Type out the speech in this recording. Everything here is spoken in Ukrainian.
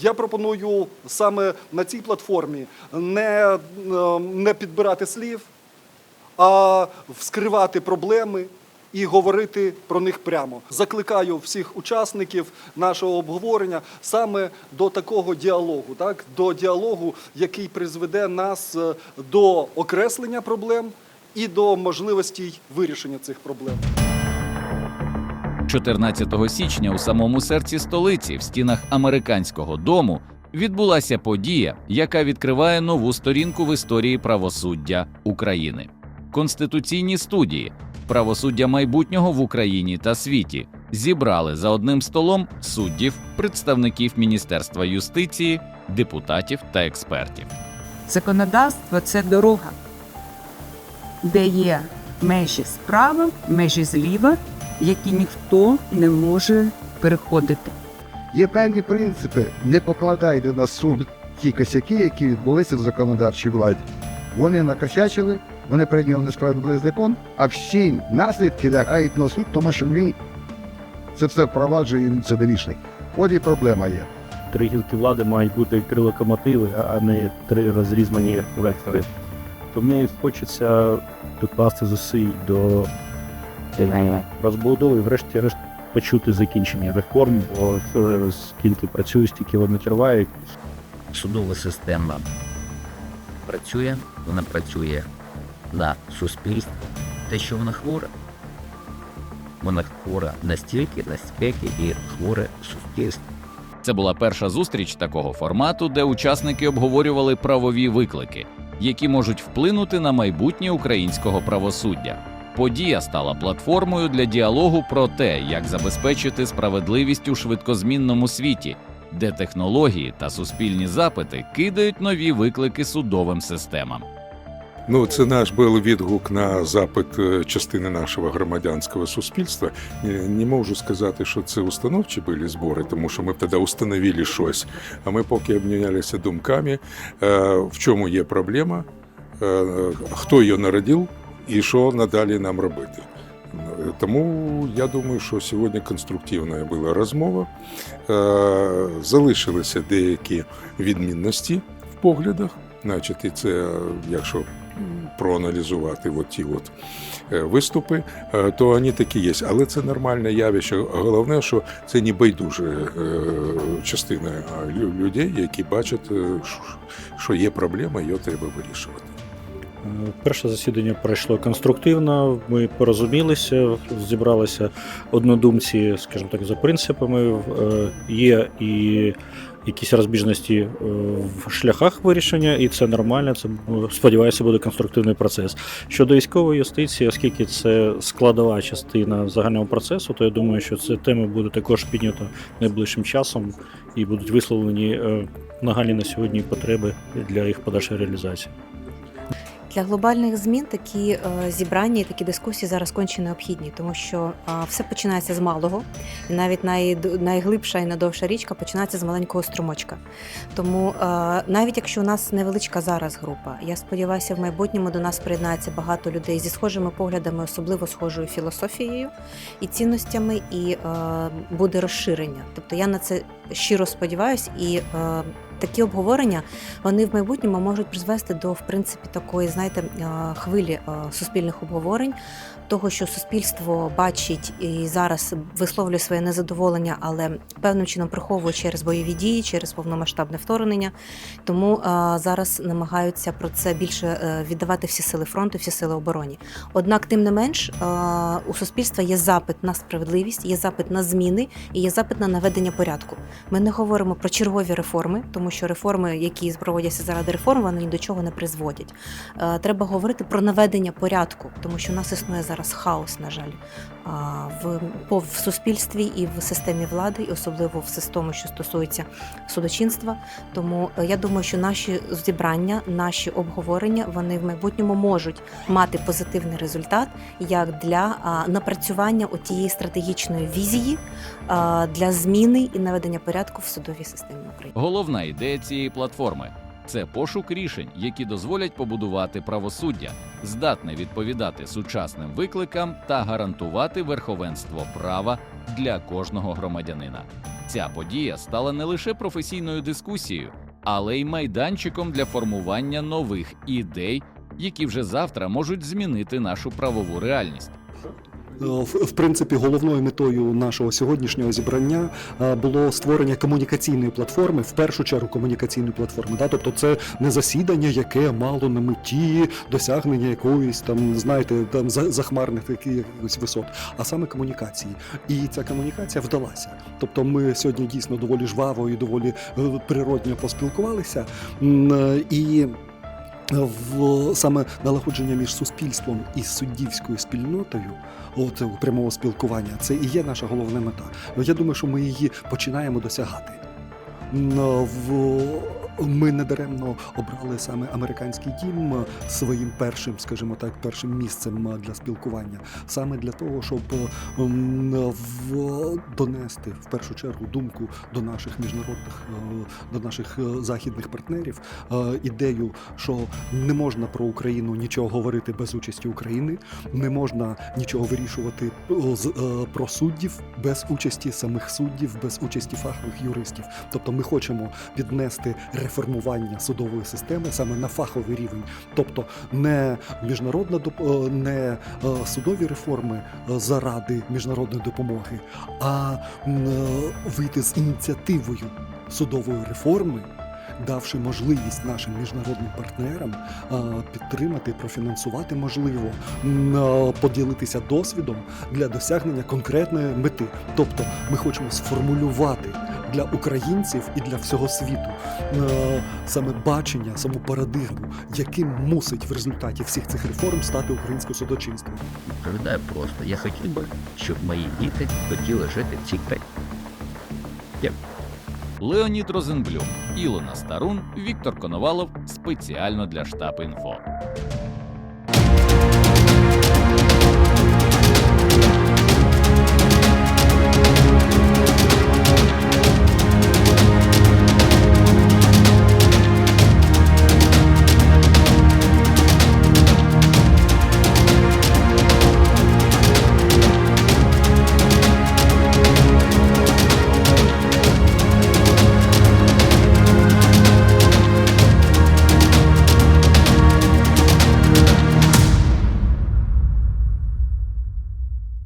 Я пропоную саме на цій платформі не, е, не підбирати слів, а вскривати проблеми і говорити про них прямо. Закликаю всіх учасників нашого обговорення саме до такого діалогу, так? до діалогу, який призведе нас е, до окреслення проблем і до можливостей вирішення цих проблем. 14 січня у самому серці столиці, в стінах американського дому, відбулася подія, яка відкриває нову сторінку в історії правосуддя України. Конституційні студії правосуддя майбутнього в Україні та світі зібрали за одним столом суддів, представників Міністерства юстиції, депутатів та експертів. Законодавство це дорога, де є межі справа, межі зліва, які ніхто не може переходити. Є певні принципи. Не покладайте на суд ті косяки, які відбулися в законодавчій владі. Вони накосячили, вони прийняли несправедливий закон, а всі наслідки лягають на суд, тому що він це все впроваджує і це вирішить. От і проблема є. три гілки влади мають бути три локомотиви, а не три розрізані вектори. То мені хочеться докласти зусиль до е, розбудови, врешті-решт почути закінчення реформ, бо скільки працюю, стільки вони тривають. судова система працює, вона працює на суспільство. Те, що вона хвора, вона хвора настільки, наскільки і хворе суспільство. Це була перша зустріч такого формату, де учасники обговорювали правові виклики, які можуть вплинути на майбутнє українського правосуддя. Подія стала платформою для діалогу про те, як забезпечити справедливість у швидкозмінному світі, де технології та суспільні запити кидають нові виклики судовим системам. Ну, це наш був відгук на запит е, частини нашого громадянського суспільства. Не, не можу сказати, що це установчі були збори, тому що ми тоді установили щось. А ми поки обмінялися думками, е, в чому є проблема, е, хто її народив і що надалі нам робити. Тому я думаю, що сьогодні конструктивна була розмова. Е, Залишилися деякі відмінності в поглядах. Значить, і це, якщо проаналізувати от ті от е, виступи, е, то вони такі є. Але це нормальне явище. Головне, що це не байдуже частина людей, які бачать, що є проблема, її треба вирішувати. Перше засідання пройшло конструктивно. Ми порозумілися, зібралися однодумці, скажімо так, за принципами. Е, Є і якісь розбіжності е, в шляхах вирішення, і це нормально. Це е, сподіваюся, буде конструктивний процес. Щодо військової юстиції, оскільки це складова частина загального процесу, то я думаю, що ця тема буде також піднята найближчим часом і будуть висловлені нагальні на сьогодні потреби для їх подальшої реалізації. Для глобальних змін такі е, зібрання і такі дискусії зараз конче необхідні, тому що все починається з малого, і навіть най, найглибша і найдовша річка починається з маленького струмочка. Тому е, навіть якщо у нас невеличка зараз група, я сподіваюся, в майбутньому до нас приєднається багато людей зі схожими поглядами, особливо схожою філософією і цінностями, і е, буде розширення. Тобто я на це щиро сподіваюся, і такі обговорення вони в майбутньому можуть призвести до в принципі такої, знаєте, е, хвилі е, суспільних обговорень, того, що суспільство бачить і зараз висловлює своє незадоволення, але певним чином приховує через бойові дії, через повномасштабне вторгнення. Тому е, зараз намагаються про це більше віддавати всі сили фронту, всі сили обороні. Однак, тим не менш, у суспільства є запит на справедливість, є запит на зміни і є запит на наведення порядку. Ми не говоримо про чергові реформи, тому що реформи, які проводяться заради реформ, вони ні до чого не призводять. Е, Треба говорити про наведення порядку, тому що у нас існує зараз хаос, на жаль, в, в суспільстві і в системі влади, і особливо в системі, що стосується судочинства. Тому е, я думаю, що наші зібрання, наші обговорення, вони в майбутньому можуть мати позитивний результат як для напрацювання тієї стратегічної візії для зміни і наведення порядку в судовій системі України. Головна ідея цієї платформи це пошук рішень, які дозволять побудувати правосуддя, здатне відповідати сучасним викликам та гарантувати верховенство права для кожного громадянина. Ця подія стала не лише професійною дискусією, але й майданчиком для формування нових ідей, які вже завтра можуть змінити нашу правову реальність. Е, В, принципі, головною метою нашого сьогоднішнього зібрання е, було створення комунікаційної платформи, в першу чергу комунікаційної платформи. Да? Тобто, це не засідання, яке мало на меті досягнення якоїсь там, знаєте, там за- захмарних якихось висот, а саме комунікації. І ця комунікація вдалася. Тобто, ми сьогодні дійсно доволі жваво і доволі е, природньо поспілкувалися. І в саме налагодження між суспільством і суддівською спільнотою, от прямого спілкування, це і є наша головна мета. Я думаю, що ми її починаємо досягати. В ми недаремно обрали саме американський дім своїм першим, скажімо так, першим місцем для спілкування, саме для того, щоб в- донести в першу чергу думку до наших міжнародних, е, до наших е, західних партнерів, е, ідею, що не можна про Україну нічого говорити без участі України, не можна нічого вирішувати е, е, про суддів без участі самих суддів, без участі фахових юристів. Тобто ми хочемо піднести реформування судової системи саме на фаховий рівень, тобто не міжнародна е, не е, судові реформи е, заради міжнародної допомоги, а вийти з ініціативою судової реформи. Давши можливість нашим міжнародним партнерам підтримати, профінансувати можливо, поділитися досвідом для досягнення конкретної мети. Тобто, ми хочемо сформулювати для українців і для всього світу е, саме бачення, саму парадигму, яким мусить в результаті всіх цих реформ стати українське судочинство. Відповідаю просто. Я хотів би, щоб мої діти хотіли жити в цій країні. Леонід Розенблюм, Ілона Старун, Віктор Коновалов спеціально для штаб інфо.